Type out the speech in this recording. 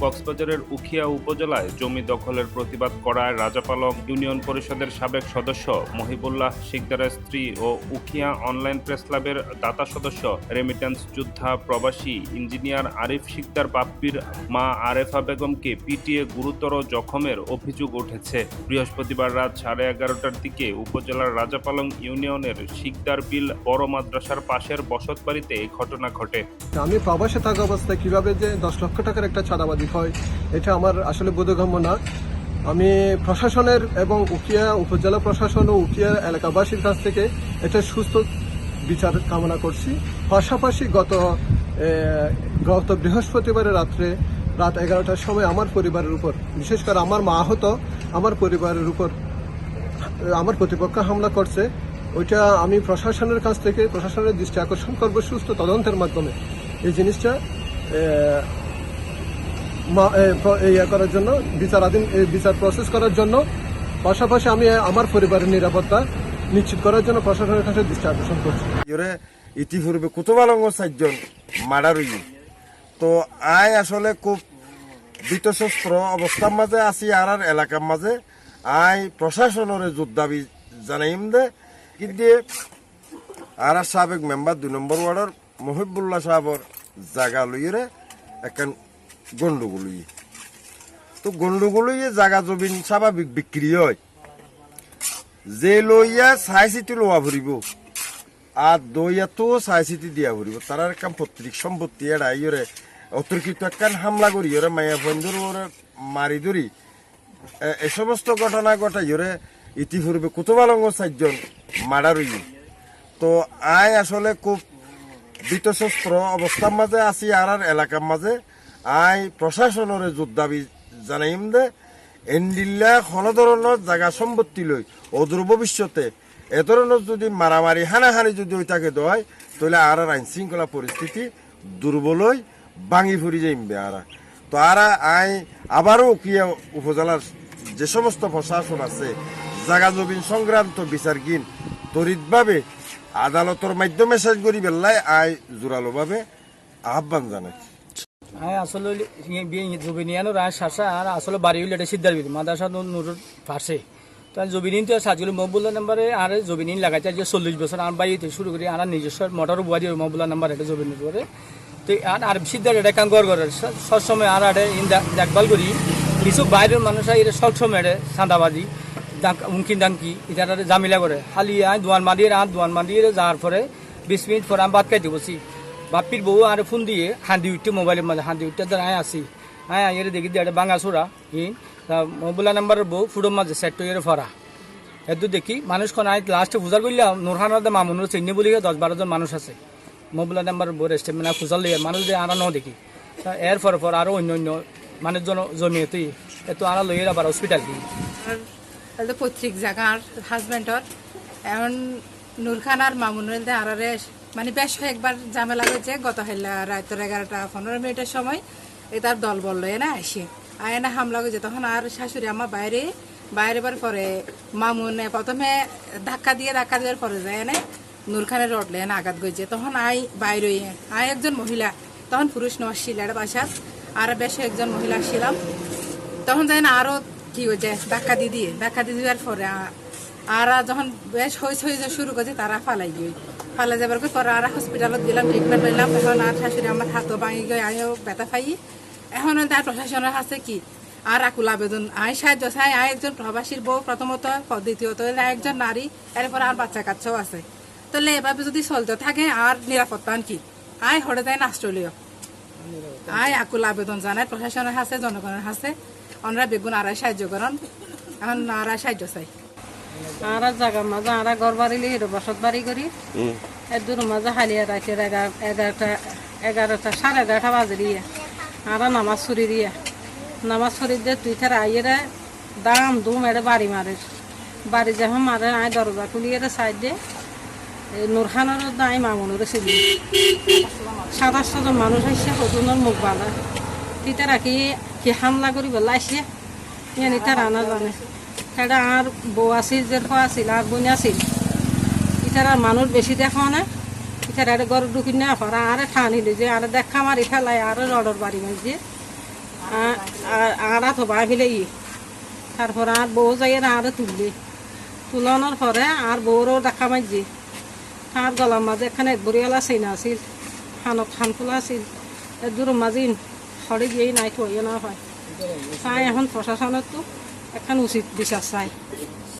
কক্সবাজারের উখিয়া উপজেলায় জমি দখলের প্রতিবাদ করায় রাজাপালং ইউনিয়ন পরিষদের সাবেক সদস্য মহিবুল্লাহ শিকদারের স্ত্রী ও উখিয়া অনলাইন প্রেস ক্লাবের দাতা সদস্য রেমিটেন্স যোদ্ধা প্রবাসী ইঞ্জিনিয়ার আরিফ শিকদার বাপ্পির মা আরেফা বেগমকে পিটিয়ে গুরুতর জখমের অভিযোগ উঠেছে। বৃহস্পতিবার রাত সাড়ে এগারোটার দিকে উপজেলার রাজাপালং ইউনিয়নের শিকদার বিল বড় মাদ্রাসার পাশের বসতবাড়িতে এই ঘটনা ঘটে। আমি প্রবাসে থাকা অবস্থায় কীভাবে যে দশ লক্ষ টাকার একটা চাঁদাবাদি হয়, এটা আমার আসলে বোধগম্য না। আমি প্রশাসনের এবং উকিয়া, উপজেলা প্রশাসন ও উকিয়া এলাকাবাসীর কাছ থেকে এটা সুস্থ বিচার কামনা করছি। পাশাপাশি গত গত বৃহস্পতিবারের রাত্রে রাত এগারোটার সময় আমার পরিবারের উপর, বিশেষ করে আমার মা আহত, আমার পরিবারের উপর, আমার প্রতিপক্ষ হামলা করছে। ওইটা আমি প্রশাসনের কাছ থেকে, প্রশাসনের দৃষ্টি আকর্ষণ করব সুস্থ তদন্তের মাধ্যমে। এই জিনিসটা ইয়ে করার জন্য, বিচারাধীন বিচার প্রসেস করার জন্য। পাশাপাশি আমি আমার পরিবারের নিরাপত্তা নিশ্চিত করার জন্য প্রশাসনের কাছে দৃষ্টি আকর্ষণ করছি। ইতিপূর্বে কুতুবালঙ্গ চারজন মার্ডার হই তো আই আসলে খুব বিতশস্ত্র অবস্থার মাঝে আছি, আর আর এলাকার মাঝে। আই প্রশাসনের যোদ্ধাবি জানাইম দে। কিন্তু আর সাবেক মেম্বার, দুই নম্বর ওয়ার্ডের মহিবুল্লাহ সাহেবর জায়গা লইরে একখান গন্ডগোল তো গন্ডগোল হইয়ে জায়গা জমিন স্বাভাবিক বিক্রি হয়। যে লইয়া চাই চিতি লোৱা ফুৰিব আর দইয়াতো চাই চিতি দিয়া ফুৰিব তাৰ কাম পত্রিক সম্পত্তি এরা ইয়রে অতর্কিত একখান হামলা করি ইয়রে মায়া বন্ধুর ওরে মারি ধরি এ- সমস্ত ঘটনা ঘটাই ইয়রে ইতিপূর্বে কুতুবালঙ্গ চারজন মার্ডার হই তো আই আসলে খুব বিতশস্ত্র অবস্থার মাঝে আছি আর এলাকার মাঝে আই প্রশাসনের যোদ্ধাবি জানাইম দে এন্ডিল্লা কোনো ধরনের জায়গা সম্পত্তি লই অদূর ভবিষ্যতে এ ধরনের যদি মারামারি, হানাহানি যদি ওই তাকে দেয় তাহলে আর আইন শৃঙ্খলা পরিস্থিতি দুর্বল হই, ভাঙি ফুরি যাইমবে আর তো আর আই আবারও কিয়া উপজেলার যে সমস্ত প্রশাসন আছে জাগা জমিন সংক্রান্ত বিচার গিন তরিতভাবে আদালতের মাধ্যমে শেষ করি বেল্লাই আই জোরালোভাবে আহ্বান জানাই হ্যাঁ আসলে জুবিনিয়ানো রায় শাসা আর আসলে বাড়ি হইলে এটা সিদ্ধার বিধি মাদাসা নুর পারছে তো জবিনিন তো সাজগুলি মহবুল্লা নাম্বারে আর জবিনিন লাগাইতে যে চল্লিশ বছর, আর বাড়িতে শুরু করি, আর নিজস্ব মোটর বুয়া দিয়ে মহবুল্লা নাম্বার এটা জবিনির করে তো আর আর সিদ্ধার এটা কাম কর করে সবসময় আর আড়ে দেখভাল করি। কিছু বাইরের মানুষ এটা সবসময় এটা চাঁদাবাজি উমকি দাঙ্কি এটা জামিলা করে। খালি আয় দোয়ান মারিয়ে আর দোয়ান মারিয়ে যাওয়ার পরে বিশ মিনিট পরে আমি ভাত খাইতে বসি। বাপির বউ আর ফোন দিয়ে হান্দি উঠতে মোবাইলের মাঝে, হান্দি উঠতে ধর আয় আসি। আয় আয় দেখি দিয়ে বাঙ্গা চোরা ই মোবাইল নাম্বারের বউ ফুটোর মাঝে সেট এর ফরা এদু দেখি মানুষ কোন আয় লাস্টে ফুজার করলে নোরহানার মামুনুর চিনি বলি দশ বারো জন মানুষ আছে। মোবাইল নাম্বারের বউ রেস্টে মানে ফুজার লিয়ে মানুষ দিয়ে আনা ন দেখি। এর পর পর আরও অন্য অন্য মানুষজন জমিয়ে তুই এত আনা লইয়ে আবার হসপিটাল দিই পৈতৃক জাগার হাজবেন্ডর এখন নূর খান আর মামুনুল দে মানে বেশ একবার ঝামেলা হয়েছে। গত হেলা রাতের এগারোটা পনেরো মিনিটের সময় এ তার দল বলল এনে আসে। আয় না হামলা হয়েছে তখন আর শাশুড়ি আমার বাইরে বাইরে বার পরে মামুনে প্রথমে ধাক্কা দিয়ে, ধাক্কা দেওয়ার পরে যায় এনে নূর খানের রডলে এনে আঘাত গেছে তখন আই, বাইরে আয় একজন মহিলা। তখন পুরুষ নেওয়া শিলার বাসাত আর বেশ একজন মহিলা ছিলাম তখন যাই না আরও কি হয়েছে? ধাক্কা দিয়ে দিয়ে, ধাক্কা দিয়ে দেওয়ার পরে আর যখন বেশ হইতে শুরু করছে, তারা ফালাই গিয়ে। ফালাই যাবার পর আর হসপিটালত দিলাম ট্রিটমেন্ট নিলাম, এখন আর শাশুড়ি আমার হাতও ভাঙি গিয়ে আমিও ব্যথা পাই। এখন তার প্রশাসনের আছে কি? আর আকুল আবেদন আয় সাহায্য চাই আয় একজন প্রবাসীর বউ প্রথমত দ্বিতীয়ত একজন নারী এরপর আর বাচ্চা কাচ্চাও আছে। তাহলে এভাবে যদি চলতে থাকে, আর নিরাপত্তা কি আয় হরে যায় অস্ট্রেলিয়া আয় আকুল আবেদন জানায় প্রশাসনের হাতে জনগণের হাতে ওনারা বেগুন আড়াই সাহায্য করেন এখন আড়াই সাহায্য চাই। আরা জায়গার মাঝে আরা ঘর বাড়িলে হিরো বসত বাড়ি করি এর দূর মাঝে হালিয়া এগার- এগারোটা এগারোটা সাড়ে এগারোটা বাজে দিয়ে। আরা নামাজ ছুরি দিয়ে। নামাজ ছুরি দিয়ে তুই তার আইয়েরা দাম দুম এড়ে বাড়ি মারে বাড়ি যখন মারে আয় দরজা খুলিয়ে সাইড দিয়ে। নুরখানোর দায় মামুনুর ছিল সাত আটশো জন মানুষ আসছে সজনের মুখ বাঁধা তিতারা কি কি হামলা করি বেলাইছে ইয়ানি তারা না জানে। সেটা আর বউ আছিল, যে আছিল, আর বোন আছিল। ইতার আর মানুষ বেশি দেখা না ইতার আর গরু ঢুকি না পারা আর ঠানিলে যে আর দেখা মারি ফেলাই আর রডর বাড়ি মাঝে আড়া তো ভাবিলে ই। তারপর আর বউ যাই আরে তুললি। তুলানোর পরে আর বউরও দেখা মাঝি তার গলার মাঝে এখানে এক বরিয়ালা চিনা আছিল। খানত খান খোলা আছিল। এদূর মাঝি সরে গিয়েই নাই থইয়ে না হয়। তাই এখন প্রশাসনের তো এখন উচিত বিচার চাই